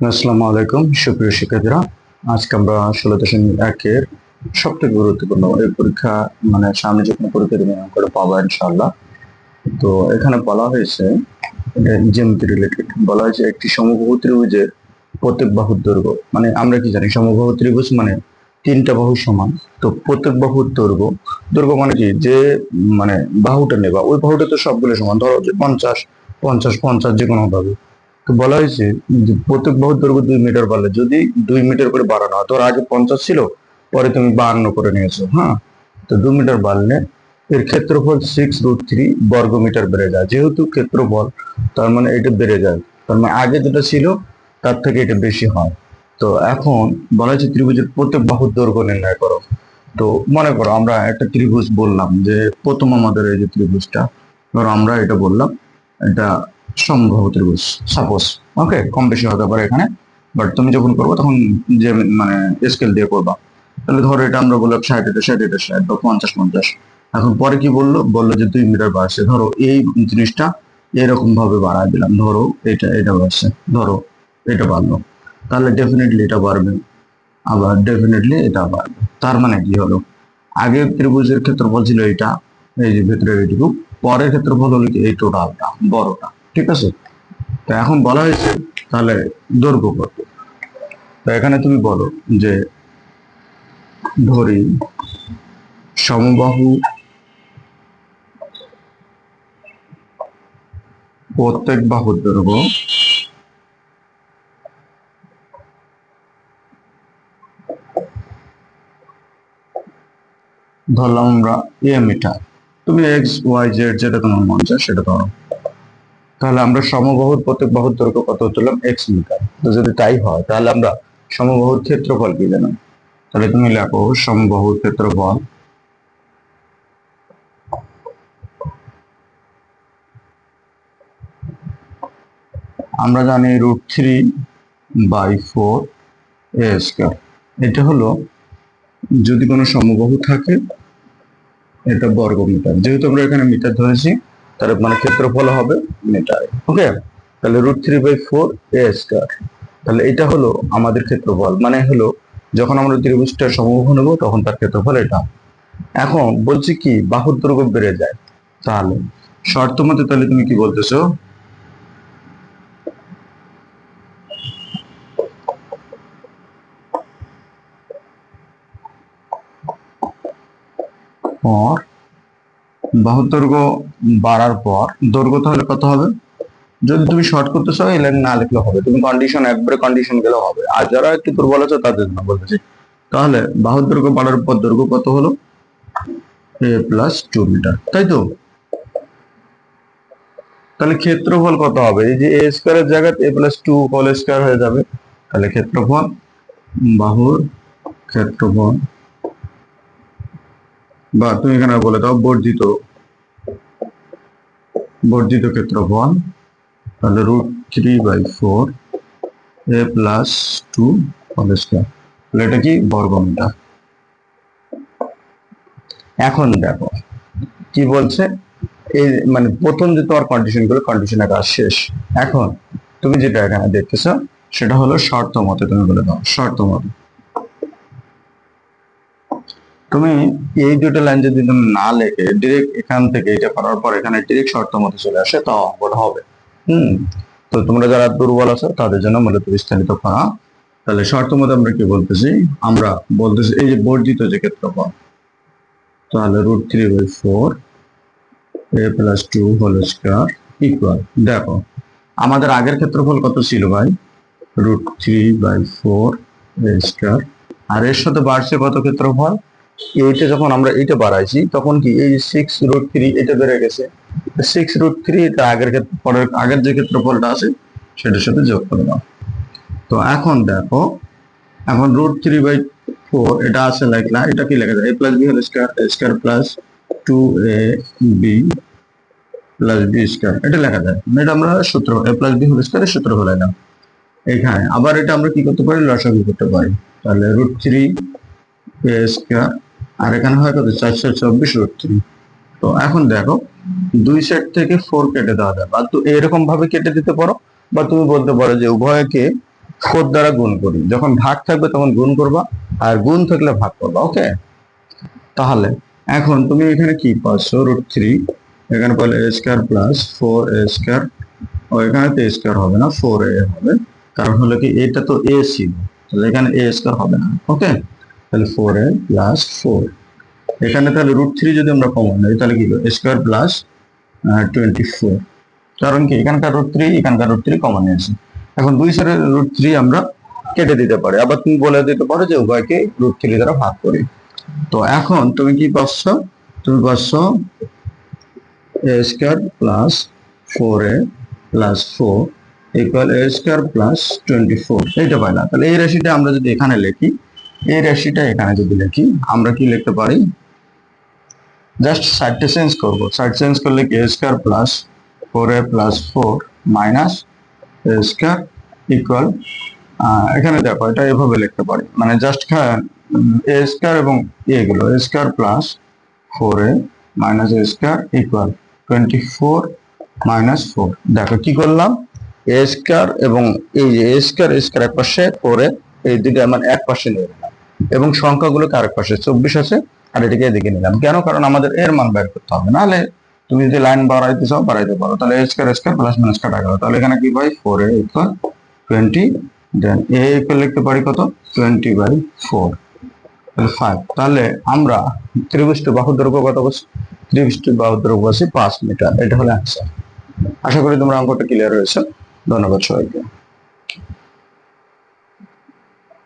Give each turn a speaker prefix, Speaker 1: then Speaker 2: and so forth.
Speaker 1: আসসালামু আলাইকুম, সুপ্রিয় শিক্ষার্থীরা। আজকে আমরা ষোলো দশমিক একের সব থেকে গুরুত্বপূর্ণ এই পরীক্ষা মানে সামনে যে কোনো পরীক্ষা তুমি করে পাবা ইনশাআল্লাহ। তো এখানে বলা হয়েছে জ্যামিতি রিলেটেড বলা হয়েছে একটি সমবাহু ত্রিভুজের প্রত্যেক বাহুর দৈর্ঘ্য। মানে আমরা কি জানি, সমবাহু ত্রিভুজ মানে তিনটা বাহু সমান। তো প্রত্যেক বাহুর দৈর্ঘ্য দৈর্ঘ্য মানে কি? যে মানে বাহুটা নেবা, ওই বাহুটা তো সবগুলো সমান। ধরো যে পঞ্চাশ পঞ্চাশ পঞ্চাশ যে কোনো ভাবে তো বলা হয়েছে যে প্রত্যেক বাহুর দৈর্ঘ্য দুই মিটার বাড়লে, যদি দুই মিটার করে বাড়ানো হয়, তোর আগে পঞ্চাশ ছিল, পরে তুমি বাহান্ন করে নিয়েছো হ্যাঁ? তো দু মিটার বাড়লে এর ক্ষেত্রফল সিক্স রুট থ্রি বর্গ মিটার বেড়ে যায়। যেহেতু ক্ষেত্রফল, তার মানে এটা বেড়ে যায়। তার মানে আগে যেটা ছিল, তার থেকে এটা বেশি হয়। তো এখন বলা হয়েছে ত্রিভুজের প্রত্যেক বাহুর দৈর্ঘ্য নির্ণয় করো। তো মনে করো আমরা একটা ত্রিভুজ বললাম যে প্রথম আমাদের এই যে ত্রিভুজটা, ধরো আমরা এটা বললাম, এটা সম্ভব ত্রিভুজ সাপোজ ওকে কম বেশি হতে পারে এখানে বাট তুমি যখন করব তখন যে মানে স্কেল দিয়ে করবা। তাহলে ধরো এটা আমরা বললাম ষাট, এটা ষাট এটা ষাট, বা পঞ্চাশ পঞ্চাশ। এখন পরে কি বলল? বলল যে দুই মিটার বাড়ছে। ধরো এই জিনিসটা এরকম ভাবে বাড়ায় দিলাম। ধরো এটা এটা বাড়ছে। ধরো এটা বাড়লো। তাহলে ডেফিনেটলি এটা বাড়বে। আবার ডেফিনেটলি এটা বাড়বে। তার মানে কি হলো? আগের ত্রিভুজের ক্ষেত্রফল ছিল এটা এই যে ভেতরে এইটুকু। পরের ক্ষেত্রফল হলো এই টোটালটা বড়টা। ঠিক আছে? তো এখন বলা হয়েছে, তাহলে দৈর্ঘ্য কত? তো এখানে তুমি বলো যে, ধরি সমবাহু প্রত্যেক বাহুর দৈর্ঘ্য ধরলাম আমরা এ মিটার। তুমি এক্স ওয়াই জেড যেটা তোমার মন চায় সেটা ধরো। তাহলে আমরা সমবাহুর প্রত্যেক বাহুর দৈর্ঘ্য কত তুললাম? X metre. তো যদি তাই হয়, তাহলে আমরা সমবাহুর ক্ষেত্রফল কি জানো তাহলে তুমি লেখো সমবাহুর ক্ষেত্রফল। আমরা জানি root three by four A square এটা হলো, যদি কোনো সমবাহু থাকে, এটা বর্গ মিটার যেহেতু আমরা এখানে মিটার ধরেছি তার মানে ক্ষেত্রফল হবে মিটারে। ওকে তাহলে root three by four A square তাহলে এটা হলো আমাদের ক্ষেত্রফল। মানে হলো, যখন আমরা ত্রিভুজটা সমবাহু নেব, তখন তার ক্ষেত্রফল এটা। এখন বলছি কি, বাহুর দৈর্ঘ্য বেড়ে যায়। তাহলে, শর্ত মতে তাহলে তুমি কি বলতেছো? বাহুর বাড়ার পর দৈর্ঘ্য তাহলে কত হবে? যদি তুমি শর্ট করতে চাও লাইন না লিখলে হবে। তুমি কন্ডিশন একবারে কন্ডিশন গেলে হবে। আর যারা একটু দুর্বল আছে, তাদের জন্য বলতেছি তাহলে বাহুর দৈর্ঘ্য বাড়ার পর দৈর্ঘ্য কত হলো? এ প্লাস টু মিটার তাই তো? তাহলে ক্ষেত্রফল কত হবে? এই যে এ স্কোয়ারের জায়গায় A plus two whole square হয়ে যাবে। তাহলে ক্ষেত্রফল, বাহুর ক্ষেত্রফল। বা তুমি এখানে বলে দাও, বর্ধিত বর্ধিত ক্ষেত্রফল তাহলে root three by four A plus two square এটা কি? বর্গমটা এখন দেখো, কি বলছে? এই মানে প্রথম যে তোমার কন্ডিশনগুলো কন্ডিশনের কাজ শেষ। এখন তুমি যেটা এখানে দেখতেছ, সেটা হলো শর্ত মতে তুমি বলে দাও, শর্ত মতে। তুমি এই দুটো লাইন যদি তুমি না লেখে ডিরেক্ট এখান থেকে এটা করার পর এখানে ডিরেক্ট শর্ত মতে চলে আসে, তাও অঙ্কটা হবে। হুম? তো তোমরা যারা দুর্বল আছো, তাদের জন্য মূলত বিস্তারিত করা তাহলে শর্ত মতে আমরা কি বলতেছি? আমরা বলতেছি, এই যে বর্ধিত যে ক্ষেত্রফল, তাহলে root three by four A plus two whole square equal দেখো, আমাদের আগের ক্ষেত্রফল কত ছিল ভাই? Root three by four A square আর এর সাথে বাড়ছে কত ক্ষেত্রফল? এইটা যখন আমরা এইটা বাড়াইছি, তখন কি এই সিক্স রুট থ্রি এটা বেড়ে গেছে। সিক্স রুট থ্রি এটা আগের ক্ষেত্র, পরের, আগের যে ক্ষেত্রফলটা আছে, সেটার সাথে যোগ করে দাও। তো এখন দেখো, এখন রুট থ্রি বাই ফোর এটা আছে লেখলা এটা কি লেখা যায়? A plus B whole square square plus two A B plus B square এটা লেখা যায়। মানে এটা আমরা সূত্র এ প্লাস বি হোল স্কোয়ারের সূত্র ফেলাইলাম এখানে আবার এটা আমরা কি করতে পারি? লসাগু করতে পারি। তাহলে রুট থ্রি এ স্কোয়ার আর এখানে হয় কত? চারশো চব্বিশ রুট থ্রি তো এখন দেখো, দুই সেট থেকে ফোর কেটে দেওয়া যায় বা তো এরকম ভাবে কেটে দিতে পারো, বা তুমি বলতে পারো যে উভয়কে ফোর দ্বারা গুণ করি। যখন ভাগ থাকবে তখন গুণ করবা, আর গুণ থাকলে ভাগ করবা ওকে তাহলে এখন তুমি এখানে কি পাচ্ছ? রুট থ্রি এখানে পেলে A square plus four A square ও এখানে তো স্কোয়ার হবে না ফোর এ হবে। কারণ হলো কি, এটা তো এ ছিল। তাহলে এখানে এ স্কোয়ার হবে না ওকে তাহলে ফোর এ প্লাস ফোর এখানে তাহলে রুট থ্রি যদি আমরা কমন নিই, তাহলে কি স্কোয়ার প্লাস টোয়েন্টি ফোর কারণ কি? এখানকার রুট থ্রি এখানকার রুট থ্রি কমন নিয়েছি এখন দুই সাইডের রুট থ্রি আমরা কেটে দিতে পারি। আবার তুমি বলে দিতে পারো যে উভয়কে রুট থ্রি দ্বারা ভাগ করি। তো এখন তুমি কি পাচ্ছ তুমি পাচ্ছ A square plus four A plus four equal A square plus twenty four এইটা পাইলা। তাহলে এই রাশিটা আমরা যদি এখানে লিখি এই রাশিটা এখানে যদি লিখি, আমরা কি লিখতে পারি? জাস্ট সাইডটা চেঞ্জ করব। সাইড চেঞ্জ করলে কি? Square plus four A plus four minus square equal এখানে দেখো, এটা এভাবে লিখতে পারি। মানে জাস্ট এ স্কোয়ার এবং এগুলো square plus four A minus A square equal twenty four minus four দেখো, কি করলাম? এ স্কোয়ার এবং এই যে এ স্কোয়ার স্কোয়ার এক পাশে ফোর এ এই দুটো মানে এক পাশে নিয়ে এবং সংখ্যাগুলোকে আরেক পাশে চব্বিশ আছে, আর এটাকে এদিকে নিলাম। কেন? কারণ আমাদের এর মান বের করতে হবে। নাহলে তুমি যদি লাইন বাড়াইতে চাও, বাড়াইতে পারো। তাহলে স্কোয়ার স্কোয়ার প্লাস মাইনাস কাটা গেল তাহলে এখানে কি পাই? Four A equal twenty then A equal লিখতে পারি কত? টোয়েন্টি বাই ফোর তাহলে আমরা ত্রিভুষ্ট বাহু কত বলছি ত্রিভুষ্ট বাহু দৈর্ঘ্য পাঁচ মিটার। এটা হলো অ্যান্সার আশা করি তোমরা অঙ্কটা ক্লিয়ার হয়েছে। ধন্যবাদ সবাইকে।